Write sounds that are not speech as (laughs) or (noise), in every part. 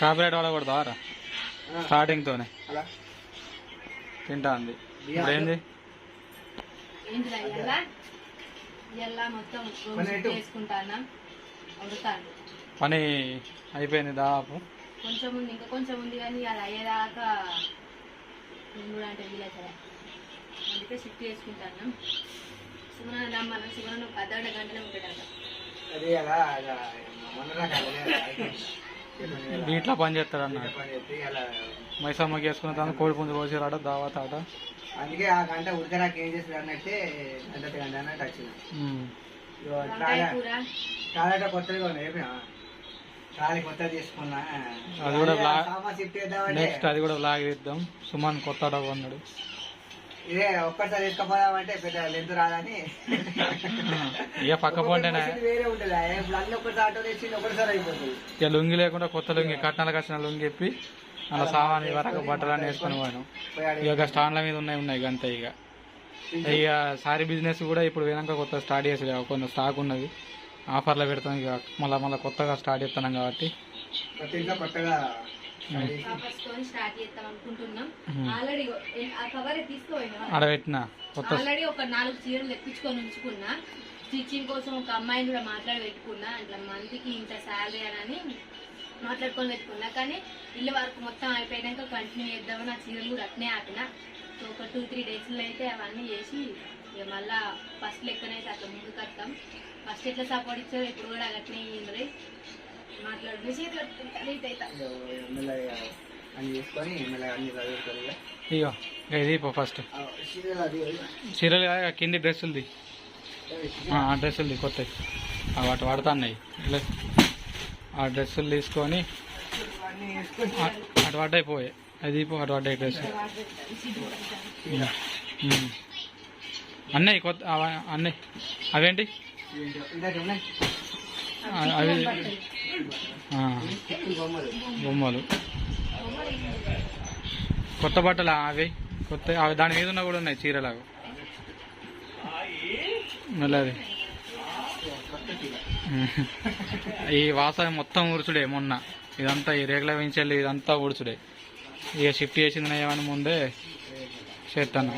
Copyright వాళ్ళ కొడతావారా స్టార్టింగ్తోనే అలా? తింటా ఉంది ఇప్పుడు ఏంది పని అయిపోయింది. దాదాపు. కొంచెం ఉంది ఇంకా కొంచెం ఉంది కానీ అది అయ్యేదాకా కూడా అంటే సరే అందుకే షిఫ్ట్ చేసుకుంటాను. సుమన రమ్మను సుమన ఒక గంటనే ఉంటాడంట. దీంట్లో పని చేస్తాడు అలా మైసమ్మకి వేసుకున్న తర్వాత కోడి పుంజు కోసిరాట దావత్ ఆట అందుకే ఆ గంట ఉడకరాకి ఏం చేస్తారు అన్నట్టే గంట గంట అన్నట్టు కూర? టాలెట్ కొత్తగా ఉన్నాయి అది కూడా నెక్స్ట్ అది కూడా లాగ్ ఇద్దాం సుమన్ కొత్త డబ్బు అన్నాడు. ఇదే ఒక్కసారి తీసుకుపోదామంటే పెద్ద లెంత్ రాదని. ఇక పక్క ఒక్కొక్క వేరే ఉంటుంది. ఇప్పుడు అన్ని ఒక్కసారి ఆటో తెచ్చి ఒకటిసారి అయిపోతుంది. ఇక లుంగి లేకుండా కొత్త లుంగి కట్నాలకు వచ్చిన లుంగి చెప్పి అలా సామాన్ వరకు బట్టలన్నీ వేసుకొని పోయాను. ఇక స్టాండ్ల మీద ఉన్నాయి ఉన్నాయి అంతే ఇక. ఇక? సారీ బిజినెస్ కూడా ఇప్పుడు పోయినాక కొత్త స్టార్ట్ చేసి కొంత స్టాక్ ఉన్నది. ఆఫర్లో పెడతాం ఇక. మళ్ళీ మళ్ళీ కొత్తగా స్టార్ట్ చేస్తున్నాం కాబట్టి. ఇంట్లో కొత్తగా స్టార్ట్ చేద్దాం అనుకుంటున్నాం. Hmm. ఆల్రెడీ ఆ కవర్ తీసుకోపోయినా ఆల్రెడీ ఒక నాలుగు చీరలు తెప్పించుకొని ఉంచుకున్నా. స్టిచ్చింగ్ కోసం ఒక అమ్మాయిని కూడా మాట్లాడి పెట్టుకున్నా అట్లా మంత్కి ఇంత శాలరీ అని మాట్లాడుకొని పెట్టుకున్నా. కానీ ఇల్లు వరకు మొత్తం అయిపోయాక కంటిన్యూ చేద్దామని ఆ చీరలు కూడా అట్నే ఆపిన. సో ఒక టూ త్రీ డేస్లో అయితే అవన్నీ చేసి ఇక మళ్ళా ఫస్ట్ లెక్కనైతే అట్లా ముందుకు వస్తాం ఫస్ట్ ఎట్లా సపోర్ట్ ఇచ్చారు ఇప్పుడు కూడా అట్నే ఇయ్యండి ఇగో ఇది ఫస్ట్ ఆ, సీరియల్ అది చీరలు కాదు, ఆ కింది డ్రెస్సులది ఆ కొత్తవి ఆ వాటి వాడుతున్నాయి. ఆ డ్రెస్సులు తీసుకొని అటు పడ్డాయి పోయి అది పో అటు పడ్డాయి డ్రెస్. అన్నయ్య కొత్త అవ- అన్నయ్య అవేంటి? అవి బొమ్మలు. కొత్త బట్టలు అవి? కొత్త అవి దాని మీద ఉన్న కూడా ఉన్నాయి చీరలాగా. మళ్ళీ అది ఈ వాసన మొత్తం ఊడ్చుడే మొన్న. ఇదంతా ఈ రేగుల వెంచెల్లి ఇదంతా ఊడ్చుడే. ఇక షిఫ్ట్ చేసింది ఏమని ముందే చేస్తాను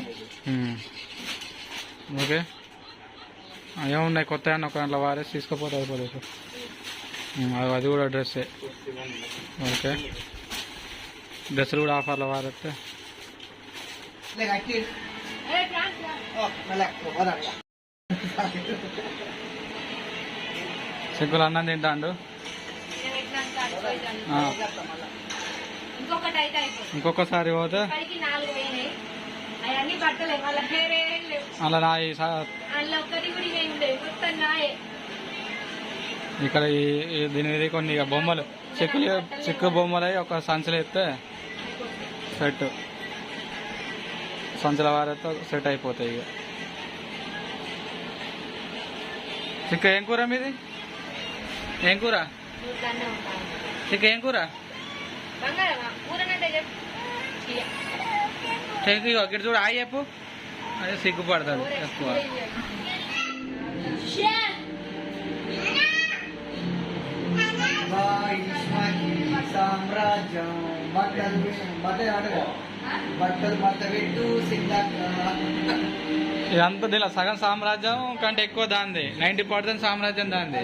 ఓకే. ఏమున్నాయి? కొత్త అన్న ఒక దాంట్లో వారేసి తీసుకుపోతే అయిపోలేదు సార్ అది- కూడా డ్రెస్సే. ఓకే. డ్రెస్సులు కూడా ఆఫర్లో వారేస్తే లే, కట్టి. ఓ, మెల్లగా, ఓ, పోదాం ఇక. సింకులు అన్నం తింటాండు? ఇంకొకసారి పోతే? ఇప్పటికి నాలుగు ఇక్కడ దీని మీద కొన్ని బొమ్మలు చెక్కులు చెక్కు బొమ్మలు ఒక సంచులు ఎత్తే సెట్. సంచుల వారితో సెట్ అయిపోతాయి ఇక. చిక్క ఏం కూర మీది? ఏం కూర? చిక్క ఏం కూర. చెక్కు ఇక్కడ చూడు ఆయి చెప్పు. అదే సిగ్గుపడతాడు ఎక్కువ. వాయుష్మతి సామ్రాజ్యం బట్టలు బట్టలు అడగ బట్టలు బట్ట పెట్టు ఇదంతా దీనిలో సగం సామ్రాజ్యం కంటే ఎక్కువ దాంది నైన్టీ పర్సెంట్ సామ్రాజ్యం దాంది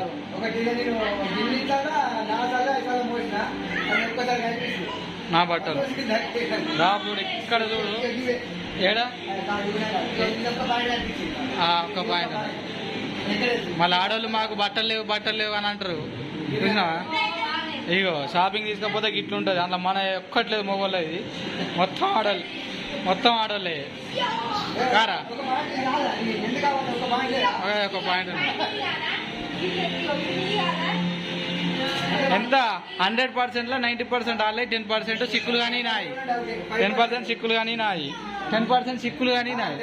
నా బట్టలు. రా చూడు ఇక్కడ చూడు. ఏడా? ఆ, ఒక్క పాయింట్. మళ్ళీ ఆడవాళ్ళు మాకు బట్టలు లేవు బట్టలు లేవు అని అంటారు. చూసినావా? ఇగో షాపింగ్ తీసుకపోతే గిట్ల ఉంటుంది అందులో మన ఒక్కట్లేదు మొబైల్ ఇది. మొత్తం ఆడవాళ్ళు మొత్తం ఆడవాళ్ళే కారా? ఒక పాయింట్ ఎంత? హండ్రెడ్ పర్సెంట్లో నైంటీ పర్సెంట్ ఆడలే టెన్ పర్సెంట్ సిక్కులు కానీ నాయి. టెన్ పర్సెంట్ సిక్కులు కానీ నాయి. టెన్ పర్సెంట్ సిక్కులు కానీ నాయి.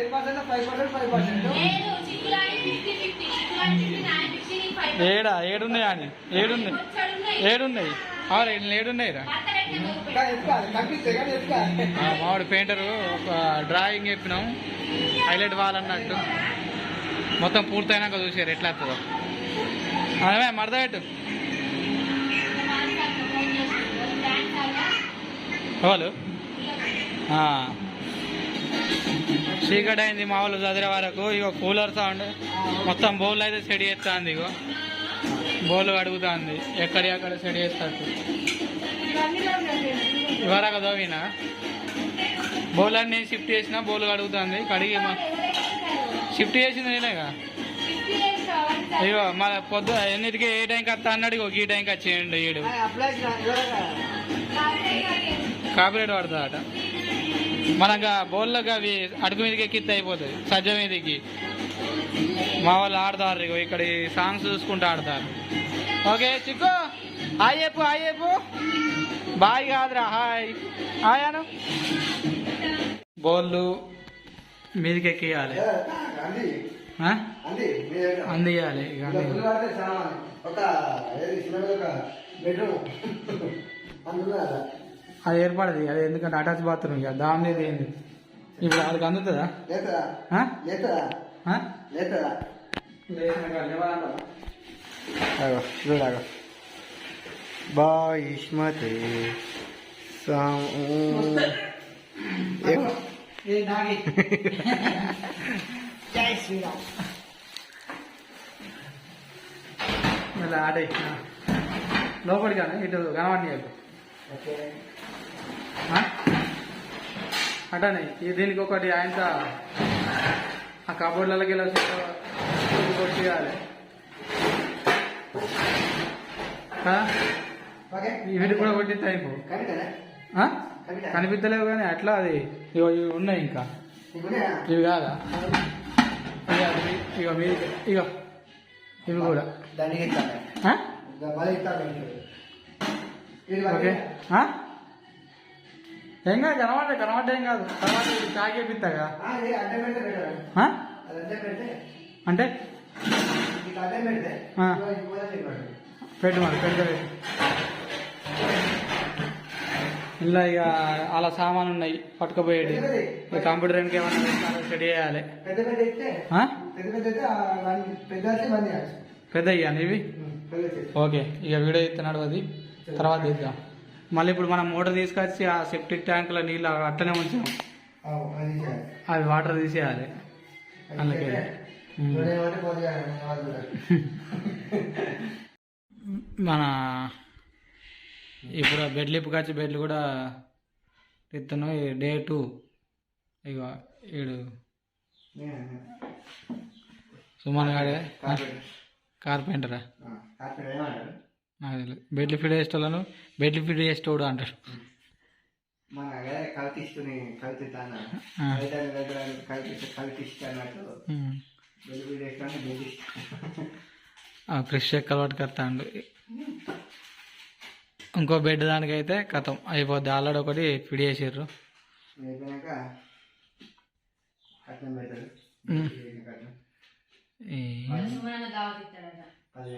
ఏడా? ఏడున్నాయా అని. ఏడున్నాయి. ఏడున్నాయి. ఆరు ఏడున్నాయి రా. ఆ, పెయింటర్ ఒక డ్రాయింగ్ చెప్పినాం. హైలైట్ వాలన్నట్టు. మొత్తం పూర్తయినాక చూసారు ఎట్లా వస్తుందో అదే మరద వాళ్ళు చీకటి అయింది మా వాళ్ళు చదివే వరకు. ఇగో కూలర్ సౌండ్. మొత్తం బౌల్ అయితే సెడి చేస్తుంది ఇగో. బోలు అడుగుతుంది. ఎక్కడి అక్కడ సెడి చేస్తారు? ఇవరాక కదా బౌల్ అన్ని షిఫ్ట్ చేసినా బౌల్ అడుగుతుంది కడిగి షిఫ్ట్ చేసింది నేనేగా అయ్యో మన పొద్దు ఎన్నిటికీ ఏ టైంకి వస్తా అన్నాడు? ఒక ఈ టైంకి వచ్చేయండి ఏడు కాపీరేట్ పడుతుంది అట మనకు బౌల్లోకి అవి అడుగు మీదకి ఎక్కితే అయిపోతుంది సజ్జ మీదకి. మా వాళ్ళు ఆడతారు ఇగో ఇక్కడ ఈ సాంగ్స్ చూసుకుంటూ ఆడతారు. ఓకే చిక్కు. హాయ్ చెప్పు హాయ్ చెప్పు. బాయ్ కాదురా హాయ్. హాయ్ అను. బౌళ్ళు మీదకి ఎక్కియాలి. అందియాలి (laughs) అంది- ఏర్పడదు అది ఎందుకంటే అటాచ్ బాత్రూమ్ ఇక దాని ఏంది? ఇప్పుడు వాళ్ళకి అందుతుందా? లేతదా? ఆ? లేతదా ఆ? లేతదా అగో చూడగో బాయిష్మతే జై శ్రీరామ్ మళ్ళీ ఆడే లోపలికి కానీ ఇటు కనబడి ఓకే అటనే ఈ దీనికి ఒకటి ఆయన ఆ కబోర్డ్లకి ఇలా కొట్టియాలి ఓకే. వీటి కూడా అయిపో ఆ? కవిత? కనిపించలేవు కానీ అట్లా అది. ఇగో ఇవి ఉన్నాయి ఇంకా. ఇవి కాదా? ఇక మీ ఇగో. ఇవి కూడా. ఓకే? ఏం కాదు కనబడ్డా కనబడ్డా ఏం కాదు. తర్వాత ఇది తాగేపిస్తాగా అంటే? పెడితే. పెట్టు మరి పెద్ద ఇలా ఇక అలా సామాన్ ఉన్నాయి పట్టుకుపోయేది కంప్యూటర్ పెట్టాలో సెట్ చేయాలి. పెద్ద ఇవ్వండి ఇవి? ఓకే ఇక వీడియో ఇస్తున్నాడు అది. తర్వాత ఇద్దాం మళ్ళీ ఇప్పుడు మనం మోటార్ తీసుకొచ్చి ఆ సెప్టిక్ ట్యాంకులో నీళ్ళు అట్టనే ఉంచాం. అది అవి వాటర్ తీసేయాలి. అందుకే. (laughs) మన ఇప్పుడు బెడ్ లిప్ బెడ్లు కూడా ఇస్తున్నాం డే టూ. ఇక ఈడు సుమన్ గాడే కార్పెంటర్. నాకు తెలియదు బెడ్లు ఫిట్ చేసేటోళ్ళను బెడ్లు ఫిట్ చేసేటోడు అంటారు మన దగ్గర కవితి కవితిస్తా ఆ క్రిష్ చెక్కలు పట్టుకొస్తాడు ఇంకో బెడ్ దానికైతే కథం అయిపోద్ది. ఆల్రెడీ ఒకటి ఫిట్ చేసారు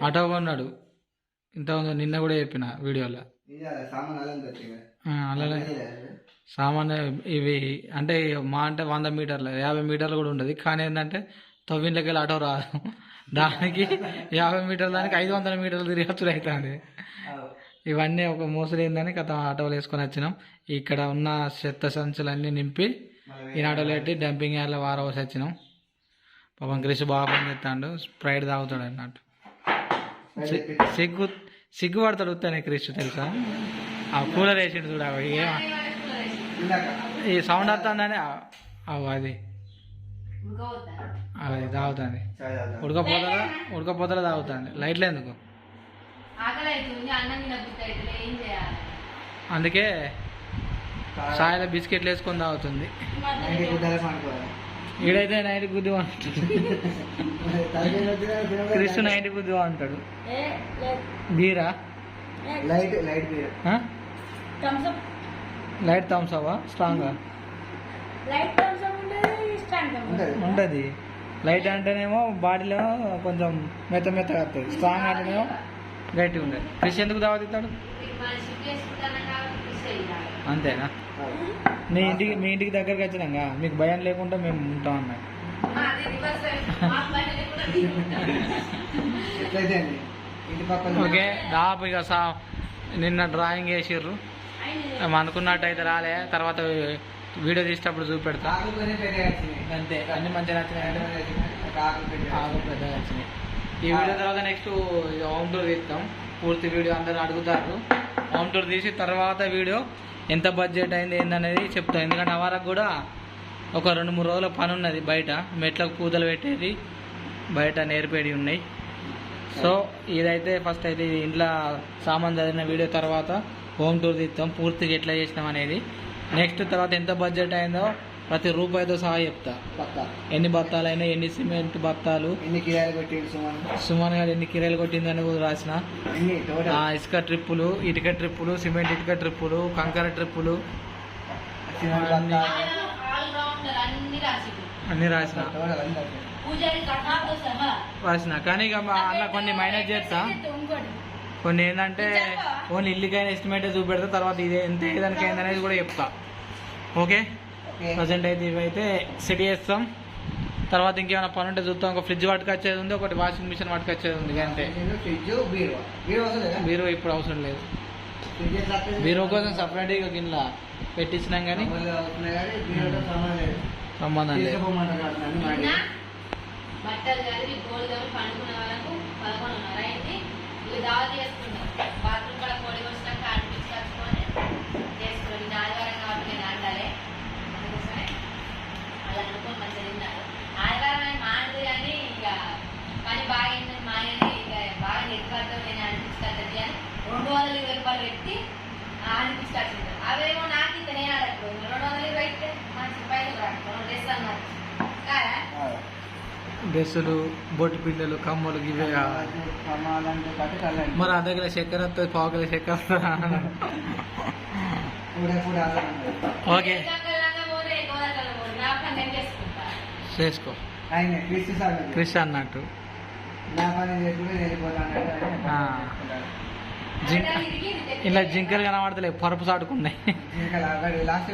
ఆటో కొన్నాడు ఇంతకుముందు నిన్న కూడా చెప్పిన వీడియోలో. అలానే. సామాన్య ఇవి అంటే మా అంటే వంద మీటర్లు యాభై మీటర్లు కూడా ఉండదు. కానీ ఏంటంటే తవ్వింట్లోకి వెళ్ళి ఆటో రాదు దానికి యాభై మీటర్ల దానికి ఐదు వందల మీటర్లు తిరిగచ్చుడు అవుతుంది. అవు. ఇవన్నీ ఒక మోసలు ఏందని కథ ఆటోలు వేసుకొని వచ్చినాం. ఇక్కడ ఉన్న చెత్త సంచులన్నీ నింపి మళ్ళీ ఈ ఆటోలో పెట్టి డంపింగ్ యార్డ్లో వారవసి వచ్చినాం. పాపం క్రిష్ బాగా పని చేస్తాడు. స్ప్రైట్ తాగుతాడు అన్నట్టు. సిగ్గు సిగ్గు పడతాడు ఉత్తానే క్రిష్ తెలుసా? ఆ కూలర్ వేసిండు చూడ ఈ సౌండ్ వస్తుందని అవు అది. అది తాగుతుంది. ఉడకపోతల ఉడకపోతల తాగుతుంది. లైట్లు ఎందుకు? అందుకే సాయిలో బిస్కెట్లు వేసుకొని తాగుతుంది. ఈడైతే నైట్ గుద్ది అంటాడు క్రిష్ నైట్ గుద్ది అంటాడు. బీరా? Light light beer. Light thumbs అవా స్ట్రాంగా? లైట్ thumbs up ఉంటుంది, లైట్ అంటేనేమో బాడీలో కొంచెం మెత్త మెత్తగా వస్తుంది. స్ట్రాంగ్ అంటేనేమో గట్టిగా ఉండదు. ఫిష్ ఎందుకు తాగుతాడు అంతేనా? మీ ఇంటికి మీ ఇంటికి దగ్గరికి వచ్చినాక మీకు భయం లేకుండా మేము ఉంటాం పక్కన ఓకే దాపు ఇక సా నిన్న డ్రాయింగ్ వేసిర్రు. ఆయన అనుకున్నట్టు అయితే రాలే. తర్వాత వీడియో తీసేటప్పుడు చూపెడతా. అంతే. అన్ని మంచిగా నచ్చినాయి పెద్దగా ఆకులు వచ్చినాయి ఈ వీడియో తర్వాత నెక్స్ట్ హోమ్ టూర్ తీస్తాం. పూర్తి వీడియో అందరూ అడుగుతారు. హోమ్ టూర్ తీసి తర్వాత వీడియో ఎంత బడ్జెట్ అయింది ఏందనేది చెప్తాం. ఎందుకంటే ఆ వరకు కూడా ఒక రెండు మూడు రోజుల పని ఉన్నది బయట. మెట్లకు పూతలు పెట్టేది బయట నేర్పేడి ఉన్నాయి. సో ఇదైతే ఫస్ట్ అయితే ఇంట్లో సామాన్ చదివిన వీడియో తర్వాత హోమ్ టూర్ తీస్తాం. పూర్తిగా ఎట్లా చేసినాం అనేది. నెక్స్ట్ తర్వాత ఎంత బడ్జెట్ అయిందో ప్రతి రూపాయితో సహా చెప్తా. పక్క. ఎన్ని బత్తాలైనా ఎన్ని సిమెంట్ బత్తాలు? ఎన్ని కిరాయిలు కొట్టిండు సుమన్? సుమాన్ గారు ఎన్ని కిరాయిలు కొట్టిందని కూడా రాసిన. ఇసుక ట్రిప్పులు ఇటుక ట్రిప్పులు సిమెంట్ ఇటుక ట్రిప్పులు కంకర ట్రిప్పులు. అన్ని. బత్తాలు. రాసిన. రాసిన. కానీ ఇక అన్న కొన్ని మైనస్ చేస్తా. కొన్ని ఏంటంటే ఓన్లీ ఇల్లుకైనా ఎస్టిమేట్ చూపెడతా తర్వాత ఇది ఎంత ఏదానికి అనేది కూడా చెప్తా. ఓకే? ప్రజెంట్ అయితే ఇవైతే సెట్ చేస్తాం. తర్వాత ఇంకేమైనా పని ఉంటే చూస్తాం ఒక ఫ్రిడ్జ్ పట్టుకొచ్చేది ఉంది ఒకటి వాషింగ్ మిషన్ పట్టుకొచ్చేది ఉంది అంతే. కదా బీరో ఇప్పుడు అవసరం లేదు? బీరో కోసం సపరేట్గా గిన్నె పెట్టించినాం కానీ బీరువాతో సంబంధం లేదు. ఇవి దావా చేసుకుంటాం బాత్రూమ్ కూడా కోడి వచ్చినాక అనిపించుకొని చేసుకుని ఇది ఆదివారం కాబట్టి నేను అంటాలే అందుకోసమే అలా అనుకుని మంచిగా తిన్నారు ఆదివారం అని మానదు కానీ ఇక పని బాగా అయిందని మానేది ఇక బాగా నెట్టుబడతాం నేను అనిపించుకుంటుంది అని రెండు వందల ఇరవై రూపాయలు పెట్టి అనిపించుకుంటాను అవేమో నాకు ఇంత నేను అడగదు రెండు వందల ఇరవై అయితే మంచి పైసలు రాడు డ్రెస్ అన్నారు కాదా ఆ. డ్రెస్సులు బొట్టు పిల్లలు కమ్మలు ఇవే. మరి దగ్గర చక్కెర వస్తుంది పావు కిలో చక్కెర. ఓకే. చేసుకో. క్రిష్ అన్నట్టు. ఇలా జింకలు కనబడతలే పరుపు సాటుకున్నాయి.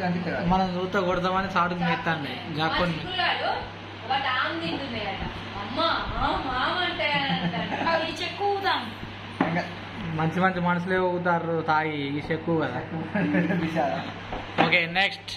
కనిపిస్తారు మనం చూస్తే కొడతామని సాటుకు మెత్తాన్ని మా జాక్కొని. ఆమె తింటున్నాయట అమ్మ మామ అంటే మంచి మంచి మనుషులే ఊగుతారు తాగి ఈ చెక్కు కదా. (laughs) Okay next.